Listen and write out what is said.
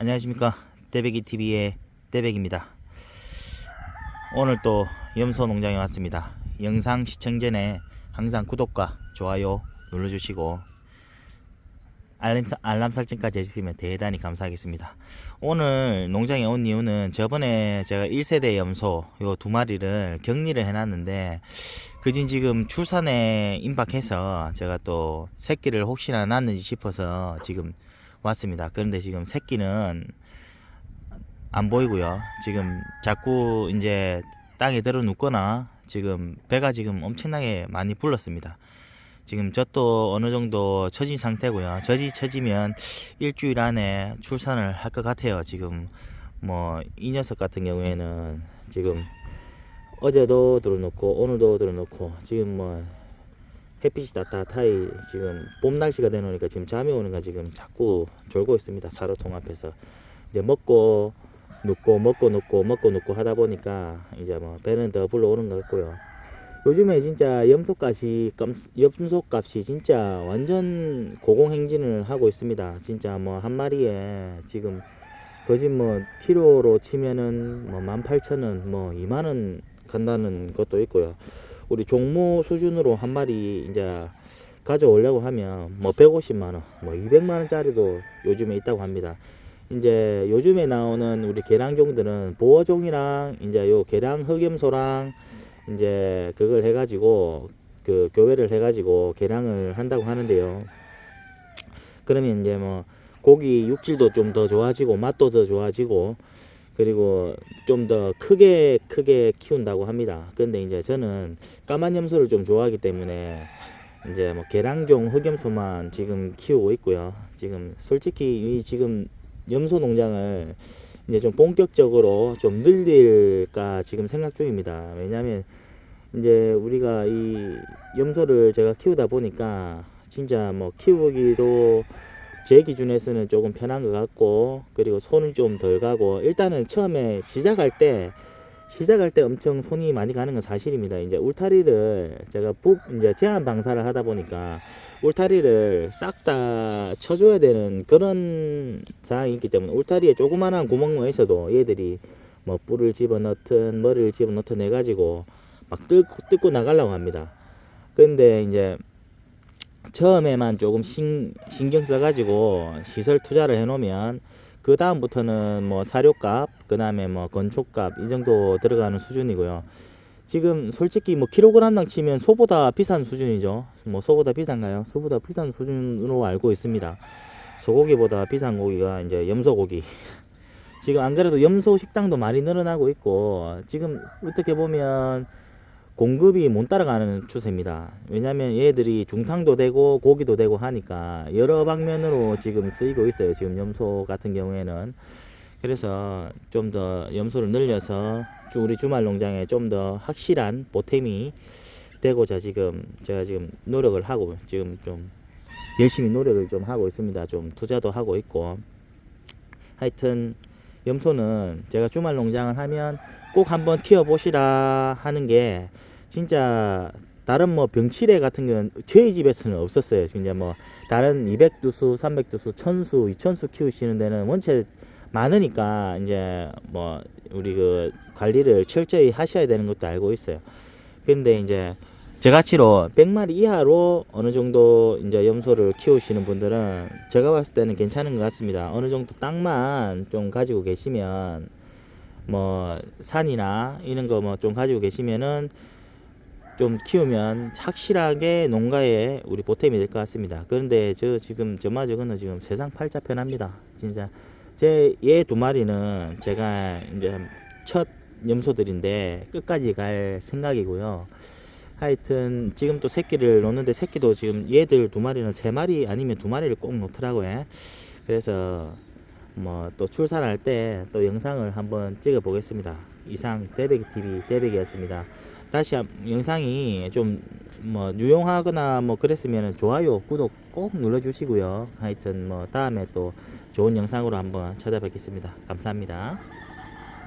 안녕하십니까 떼베기 TV의 떼백입니다. 오늘 또 염소 농장에 왔습니다. 영상 시청 전에 항상 구독과 좋아요 눌러주시고 알람, 알람 설정까지 해주시면 대단히 감사하겠습니다. 오늘 농장에 온 이유는 저번에 제가 1세대 염소 요 두 마리를 격리를 해놨는데 그진 지금 출산에 임박해서 제가 또 새끼를 혹시나 낳는지 싶어서 지금 왔습니다. 그런데 지금 새끼는 안 보이고요. 지금 자꾸 이제 땅에 들어 눕거나 지금 배가 지금 엄청나게 많이 불렀습니다. 지금 젖도 어느 정도 처진 상태고요. 젖이 처지면 일주일 안에 출산을 할 것 같아요. 지금 뭐 이 녀석 같은 경우에는 지금 어제도 들어놓고 오늘도 들어놓고 지금 뭐 햇빛이 따뜻하이 지금 봄 날씨가 되노니까 지금 잠이 오는가 지금 자꾸 졸고 있습니다. 사료통 앞에서 이제 먹고 눕고 먹고 눕고 먹고 눕고 하다 보니까 이제 뭐 배는 더 불러오는 것 같고요. 요즘에 진짜 염소값이 염소값이 진짜 완전 고공행진을 하고 있습니다. 진짜 뭐 한 마리에 지금 거짓 뭐 키로로 치면은 뭐 18,000원 뭐 2만 원 간다는 것도 있고요. 우리 종모 수준으로 한 마리 이제 가져오려고 하면 뭐 150만 원, 뭐 200만 원 짜리도 요즘에 있다고 합니다. 이제 요즘에 나오는 우리 계량종들은 보어종이랑 이제 요 계량 흑염소랑 이제 그걸 해가지고 그 교배를 해가지고 계량을 한다고 하는데요. 그러면 이제 뭐 고기 육질도 좀 더 좋아지고 맛도 더 좋아지고 그리고 좀 더 크게 크게 키운다고 합니다. 근데 이제 저는 까만 염소를 좀 좋아하기 때문에 이제 뭐 계량종 흑염소만 지금 키우고 있고요. 지금 솔직히 이 지금 염소 농장을 이제 좀 본격적으로 좀 늘릴까 지금 생각 중입니다. 왜냐면 이제 우리가 이 염소를 제가 키우다 보니까 진짜 뭐 키우기도 제 기준에서는 조금 편한 것 같고 그리고 손을 좀 덜 가고 일단은 처음에 시작할 때 시작할 때 엄청 손이 많이 가는 건 사실입니다. 이제 울타리를 제가 북 이제 제한 방사를 하다 보니까 울타리를 싹 다 쳐줘야 되는 그런 상황이 있기 때문에 울타리에 조그만한 구멍만 있어도 얘들이 뭐 뿔을 집어 넣든 머리를 집어 넣든 해가지고 막 뜯고, 뜯고 나가려고 합니다. 근데 이제 처음에만 조금 신, 신경 써가지고 시설 투자를 해놓으면 그 다음부터는 뭐 사료값, 그 다음에 뭐 건초값 이 정도 들어가는 수준이고요. 지금 솔직히 뭐 킬로그램당 치면 소보다 비싼 수준이죠. 뭐 소보다 비싼가요? 소보다 비싼 수준으로 알고 있습니다. 소고기보다 비싼 고기가 이제 염소고기. 지금 안 그래도 염소 식당도 많이 늘어나고 있고 지금 어떻게 보면 공급이 못 따라가는 추세입니다. 왜냐면 얘들이 중탕도 되고 고기도 되고 하니까 여러 방면으로 지금 쓰이고 있어요. 지금 염소 같은 경우에는. 그래서 좀 더 염소를 늘려서 주- 우리 주말 농장에 좀 더 확실한 보탬이 되고자 지금 제가 지금 노력을 하고 지금 좀 열심히 노력을 좀 하고 있습니다. 좀 투자도 하고 있고 하여튼 염소는 제가 주말 농장을 하면 꼭 한번 키워보시라 하는 게 진짜 다른 뭐 병치레 같은 경우는 저희 집에서는 없었어요. 진짜 뭐 다른 200두수, 300두수, 1000수, 2000수 키우시는 데는 원체 많으니까 이제 뭐 우리 그 관리를 철저히 하셔야 되는 것도 알고 있어요. 근데 이제 저가치로 100마리 이하로 어느 정도 이제 염소를 키우시는 분들은 제가 봤을 때는 괜찮은 것 같습니다. 어느 정도 땅만 좀 가지고 계시면 뭐 산이나 이런 거 뭐 좀 가지고 계시면은 좀 키우면 확실하게 농가에 우리 보탬이 될 것 같습니다. 그런데 저 지금 저마저거는 지금 세상 팔자 편합니다. 진짜 제 얘 두 마리는 제가 이제 첫 염소들인데 끝까지 갈 생각이고요. 하여튼 지금 또 새끼를 놓는데 새끼도 지금 얘들 두 마리는 세 마리 아니면 두 마리를 꼭 놓더라고요. 그래서 뭐 또 출산할 때 또 영상을 한번 찍어 보겠습니다. 이상 대백이 TV 대백이었습니다. 다시 한- 영상이 좀 뭐 유용하거나 뭐 그랬으면 좋아요, 구독 꼭 눌러 주시고요. 하여튼 뭐 다음에 또 좋은 영상으로 한번 찾아뵙겠습니다. 감사합니다.